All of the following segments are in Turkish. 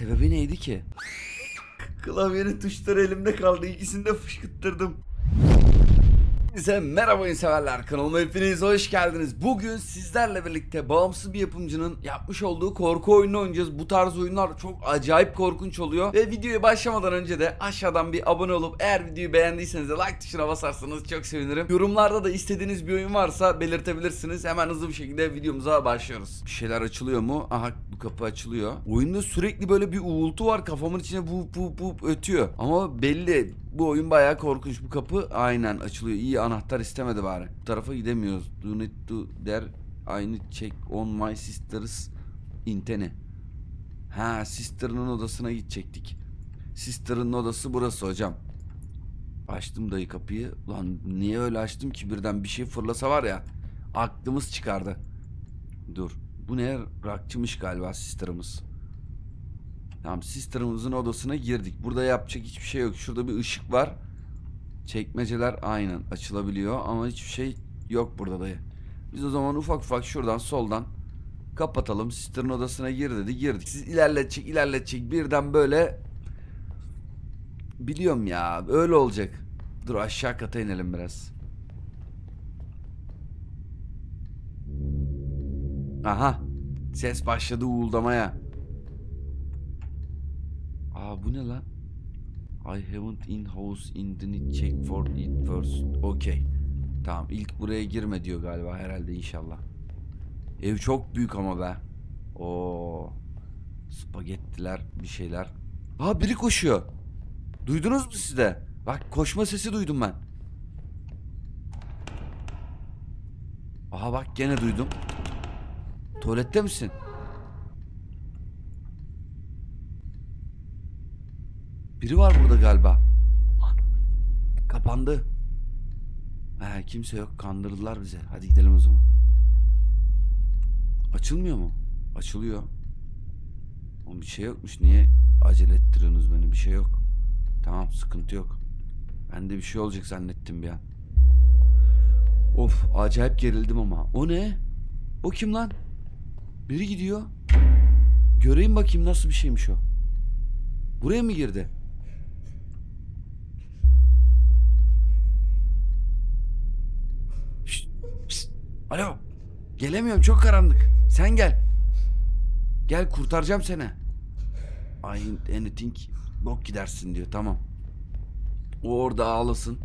Sebebi neydi ki? Klavyenin tuşları elimde kaldı. İkisini de fışkıttırdım. Size merhaba severler kanalıma hepiniz hoş geldiniz. Bugün sizlerle birlikte bağımsız bir yapımcının yapmış olduğu korku oyunu oynayacağız. Bu tarz oyunlar çok acayip korkunç oluyor. Ve videoya başlamadan önce de aşağıdan bir abone olup eğer videoyu beğendiyseniz de like tuşuna basarsanız çok sevinirim. Yorumlarda da istediğiniz bir oyun varsa belirtebilirsiniz. Hemen hızlı bir şekilde videomuza başlıyoruz. Bir şeyler açılıyor mu? Aha bu kapı açılıyor. Oyunda sürekli böyle bir uğultu var kafamın içine bu bu bu ötüyor. Ama belli bu oyun bayağı korkunç. Bu kapı aynen açılıyor. İyi anahtar istemedi bari. Bu tarafa gidemiyoruz. Do need to der need check on my sister's intene. Ha sister'ın odasına gidecektik. Sister'ın odası burası hocam. Açtım dayı kapıyı. Lan niye öyle açtım ki birden bir şey fırlasa var ya. Aklımız çıkardı. Dur. Bu ne? Rakçımış galiba sister'ımız. Tamam sister'ımızın odasına girdik. Burada yapacak hiçbir şey yok. Şurada bir ışık var. Çekmeceler aynen açılabiliyor ama hiçbir şey yok burada dayı. Biz o zaman ufak ufak şuradan soldan kapatalım. Sister'ın odasına gir dedi. Girdik. Siz ilerletecek ilerletecek birden böyle biliyorum ya öyle olacak. Dur aşağı kata inelim biraz. Aha. Ses başladı uğuldamaya. Bu ne lan? I haven't in house in the check for it first. Okay. Tamam ilk buraya girme diyor galiba herhalde inşallah. Ev çok büyük ama be. Oo. Spagettiler bir şeyler. Aa biri koşuyor. Duydunuz mu siz de? Bak koşma sesi duydum ben. Aha bak gene duydum. Tuvalette misin? Biri var burada galiba. Kapandı. He, kimse yok. Kandırdılar bizi. Hadi gidelim o zaman. Açılmıyor mu? Açılıyor. Oğlum bir şey yokmuş. Niye acele ettiriyorsunuz beni? Bir şey yok. Tamam sıkıntı yok. Ben de bir şey olacak zannettim bir an. Of acayip gerildim ama. O ne? O kim lan? Biri gidiyor. Göreyim bakayım nasıl bir şeymiş o. Buraya mı girdi? Alo. Gelemiyorum çok karanlık. Sen gel. Gel kurtaracağım seni. I anything bok gidersin diyor tamam. O orada ağlasın.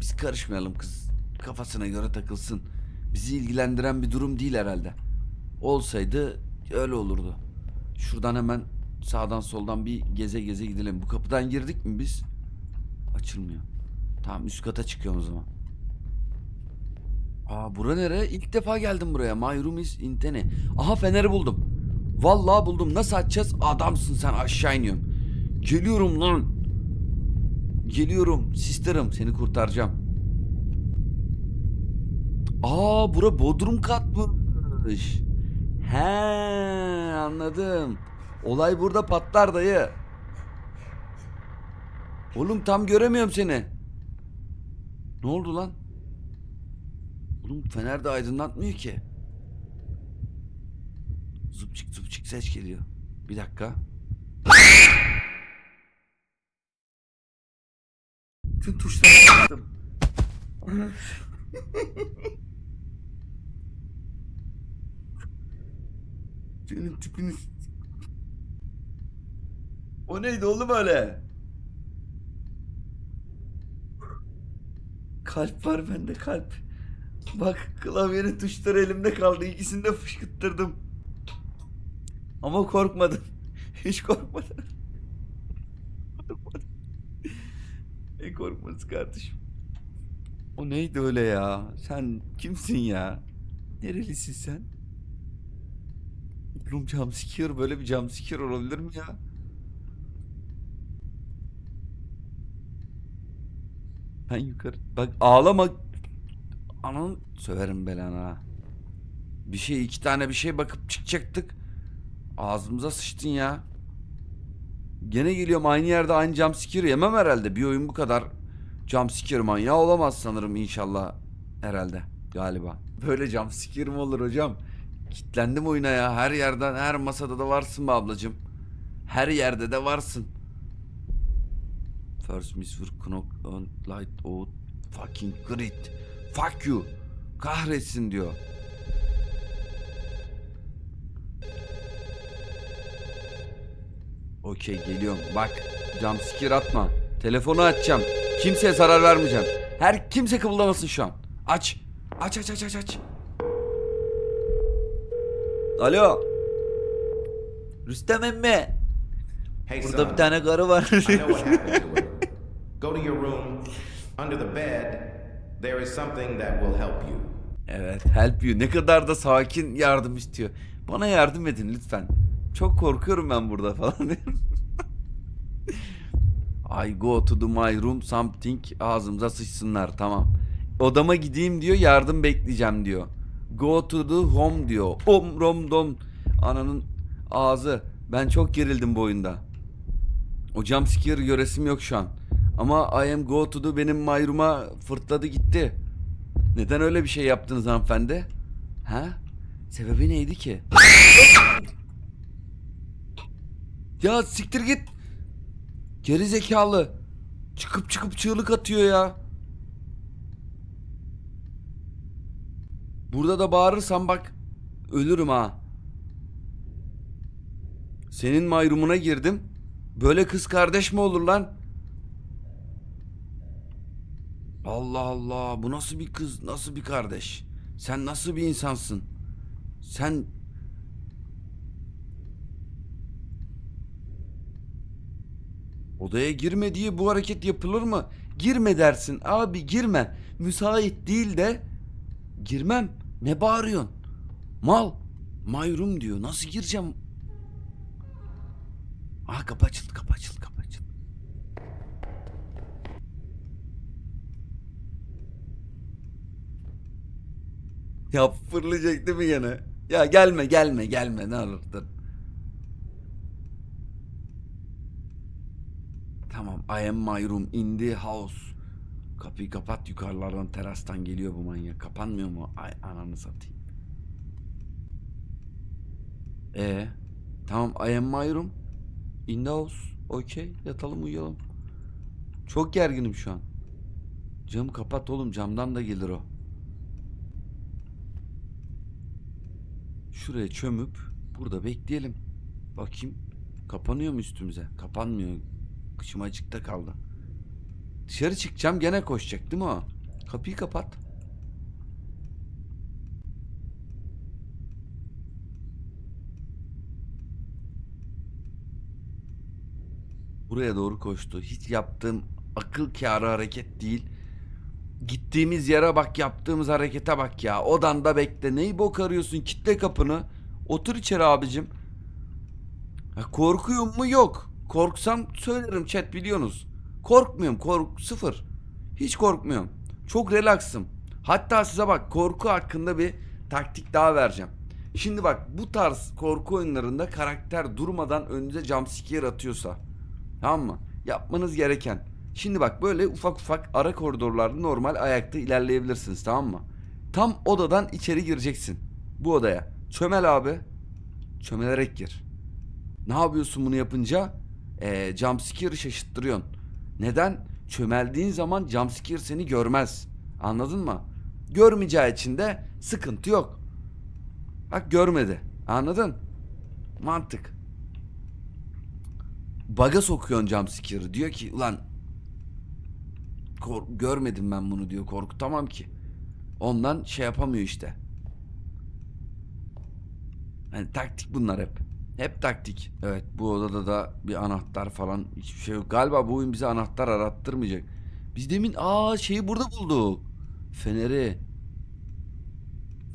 Biz karışmayalım kız. Kafasına göre takılsın. Bizi ilgilendiren bir durum değil herhalde. Olsaydı öyle olurdu. Şuradan hemen sağdan soldan bir geze geze gidelim. Bu kapıdan girdik mi biz? Açılmıyor. Tamam üst kata çıkıyorum o zaman. Aa bura nere? İlk defa geldim buraya. My room is in tene. Aha feneri buldum. Vallahi buldum. Nasıl açacağız? Adamsın sen aşağı iniyorum. Geliyorum lan. Geliyorum. Sister'ım seni kurtaracağım. Aa bura bodrum katmış. He anladım. Olay burada patlar dayı. Oğlum tam göremiyorum seni. Ne oldu lan? Oğlum fener de aydınlatmıyor ki. Zıpçık zıpçık ses geliyor. Bir dakika. Tüm tuşlara bastım. Senin tipini... O neydi oğlum öyle? Kalp var bende kalp. Bak klavyenin tuşları elimde kaldı. İkisini de fışkıttırdım. Ama korkmadım. Hiç korkmadım. Korkmadım. Ne korkması kardeşim? O neydi öyle ya? Sen kimsin ya? Nerelisin sen? Oğlum jumpscare böyle bir jumpscare olabilir mi ya? Ben yukarı... Bak ağlama. Ananı söverim belanı ha. Bir şey iki tane bir şey bakıp çıkacaktık. Ağzımıza sıçtın ya. Gene geliyorum aynı yerde aynı jumpscare yemem herhalde. Bir oyun bu kadar jumpscare manyağı olamaz sanırım inşallah. Herhalde galiba. Böyle jumpscare mi olur hocam? Kitlendim oyuna ya. Her yerden her masada da varsın be ablacım. Her yerde de varsın. First Miss Knock on Light Out Fucking Grit. Fuck you. Kahretsin diyor. Okey geliyorum. Bak jumpscare atma. Telefonu açacağım. Kimseye zarar vermeyeceğim. Her kimse kıvıldamasın şu an. Aç. Aç aç aç aç aç. Alo. Rüstem emmi. Hey, Burada son, bir tane karı var. Go to your room. Under the bed, there is something that will help you. evet help you. Ne kadar da sakin yardım istiyor. Bana yardım edin lütfen. Çok korkuyorum ben burada falan. I go to the my room something ağzımıza sıçsınlar tamam. Odama gideyim diyor yardım bekleyeceğim diyor. Go to the home diyor. Om rom dom. Ananın ağzı. Ben çok gerildim bu oyunda. O jumpscare göresim yok şu an. Ama I am go to the benim my room'a fırtladı gitti. Neden öyle bir şey yaptınız hanımefendi? Ha? Sebebi neydi ki? ya siktir git. Geri zekalı. Çıkıp çıkıp çığlık atıyor ya. Burada da bağırırsam bak ölürüm ha. Senin mayrumuna girdim. Böyle kız kardeş mi olur lan? Allah Allah bu nasıl bir kız nasıl bir kardeş? Sen nasıl bir insansın? Sen Odaya girme diye bu hareket yapılır mı? Girme dersin abi girme. Müsait değil de girmem. Ne bağırıyorsun? Mal. Mayrum diyor. Nasıl gireceğim? Aa kapı açıldı kapı açıldı kapı açıldı. Ya fırlayacak değil mi gene? Ya gelme gelme gelme ne olur dur. Tamam I am my room in the house. Kapıyı kapat yukarılardan terastan geliyor bu manyak. Kapanmıyor mu? Ay ananı satayım. E tamam I am my room. In the house. Okey yatalım uyuyalım. Çok gerginim şu an. Camı kapat oğlum camdan da gelir o. Şuraya çömüp burada bekleyelim. Bakayım kapanıyor mu üstümüze? Kapanmıyor. Kıçım açıkta kaldı. Dışarı çıkacağım gene koşacak değil mi o? Kapıyı kapat. Buraya doğru koştu. Hiç yaptığım akıl kârı hareket değil. Gittiğimiz yere bak yaptığımız harekete bak ya. Odanda bekle. Neyi bok arıyorsun? Kitle kapını. Otur içeri abicim. Ya korkuyor mu? Yok. Korksam söylerim chat biliyorsunuz. Korkmuyorum. Kork sıfır. Hiç korkmuyorum. Çok relaksım. Hatta size bak korku hakkında bir taktik daha vereceğim. Şimdi bak bu tarz korku oyunlarında karakter durmadan önünüze jumpscare atıyorsa Tamam mı? Yapmanız gereken. Şimdi bak böyle ufak ufak ara koridorlarda normal ayakta ilerleyebilirsiniz tamam mı? Tam odadan içeri gireceksin. Bu odaya. Çömel abi. Çömelerek gir. Ne yapıyorsun bunu yapınca? Ee, jumpscare'ı şaşırttırıyorsun. Neden? Çömeldiğin zaman jumpscare seni görmez. Anladın mı? Görmeyeceği için de sıkıntı yok. Bak görmedi. Anladın? Mantık. Baga sokuyorsun jumpscare'ı. Diyor ki ulan görmedim ben bunu diyor. Korkutamam ki. Ondan şey yapamıyor işte. Yani taktik bunlar hep. Hep taktik. Evet bu odada da bir anahtar falan hiçbir şey yok. Galiba bu oyun bize anahtar arattırmayacak. Biz demin aa şeyi burada bulduk. Feneri.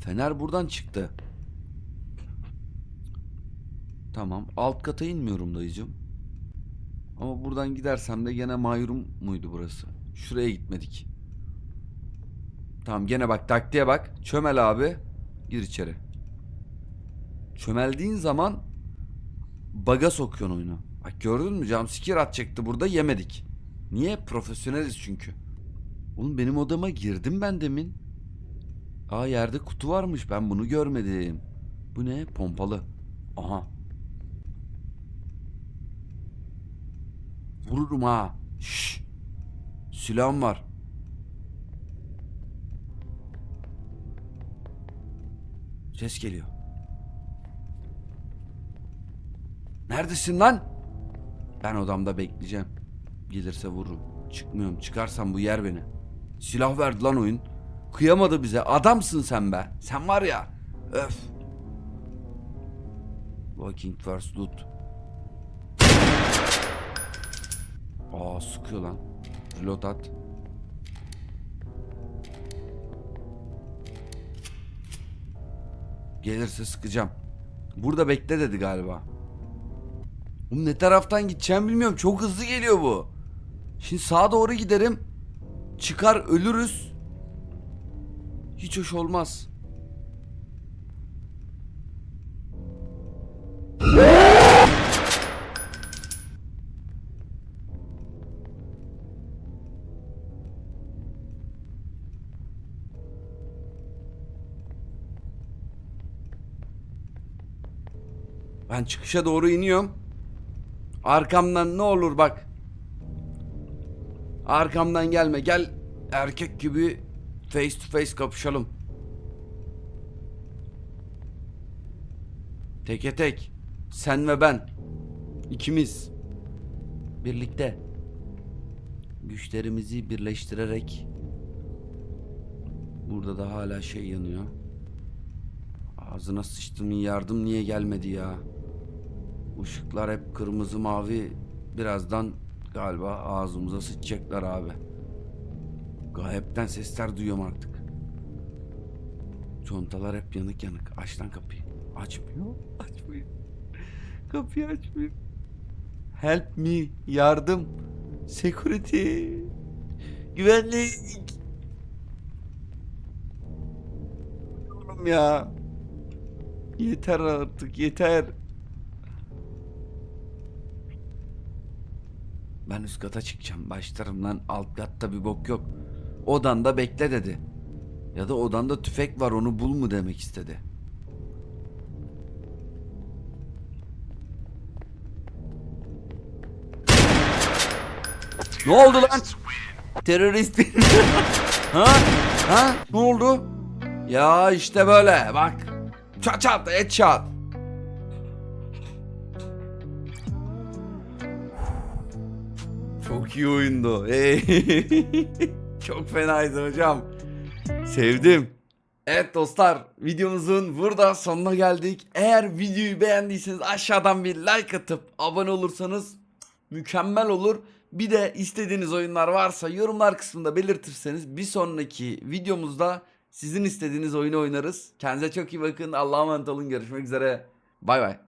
Fener buradan çıktı. Tamam. Alt kata inmiyorum dayıcım. Ama buradan gidersem de gene mayrum muydu burası? Şuraya gitmedik. Tamam gene bak taktiğe bak. Çömel abi. Gir içeri. Çömeldiğin zaman baga sokuyorsun oyunu. Bak gördün mü? Jumpscare atacaktı burada yemedik. Niye? Profesyoneliz çünkü. Oğlum benim odama girdim ben demin. Aa yerde kutu varmış ben bunu görmedim. Bu ne? Pompalı. Aha. Vururum ha. Şşş. Silahım var. Ses geliyor. Neredesin lan? Ben odamda bekleyeceğim. Gelirse vururum. Çıkmıyorum. Çıkarsam bu yer beni. Silah verdi lan oyun. Kıyamadı bize. Adamsın sen be. Sen var ya. Öf. Walking first loot. Aa sıkıyor lan. Reload. Gelirse sıkacağım. Burada bekle dedi galiba. Oğlum ne taraftan gideceğim bilmiyorum. Çok hızlı geliyor bu. Şimdi sağa doğru giderim. Çıkar ölürüz. Hiç hoş olmaz. Ben çıkışa doğru iniyorum. Arkamdan ne olur bak. Arkamdan gelme. Gel erkek gibi face to face kapışalım. Teke tek. Sen ve ben. İkimiz. Birlikte. Güçlerimizi birleştirerek. Burada da hala şey yanıyor. Ağzına sıçtım yardım niye gelmedi ya? Işıklar hep kırmızı mavi. Birazdan galiba ağzımıza sıçacaklar abi. Gayipten sesler duyuyorum artık. Contalar hep yanık yanık. Aç lan kapıyı. Açmıyor. Açmıyor. Kapıyı açmıyor. Help me. Yardım. Security. Güvenlik. Ya. Yeter artık yeter. Ben üst kata çıkacağım. Başlarım lan alt katta bir bok yok. Odanda bekle dedi. Ya da odanda tüfek var onu bul mu demek istedi. Ne oldu lan? Terörist ha? Ha? Ne oldu? Ya işte böyle bak. Çat çat et çat. Çok iyi oyundu. Hey. Çok fenaydı hocam. Sevdim. Evet dostlar videomuzun burada sonuna geldik. Eğer videoyu beğendiyseniz aşağıdan bir like atıp abone olursanız mükemmel olur. Bir de istediğiniz oyunlar varsa yorumlar kısmında belirtirseniz bir sonraki videomuzda sizin istediğiniz oyunu oynarız. Kendinize çok iyi bakın. Allah'a emanet olun. Görüşmek üzere. Bay bay.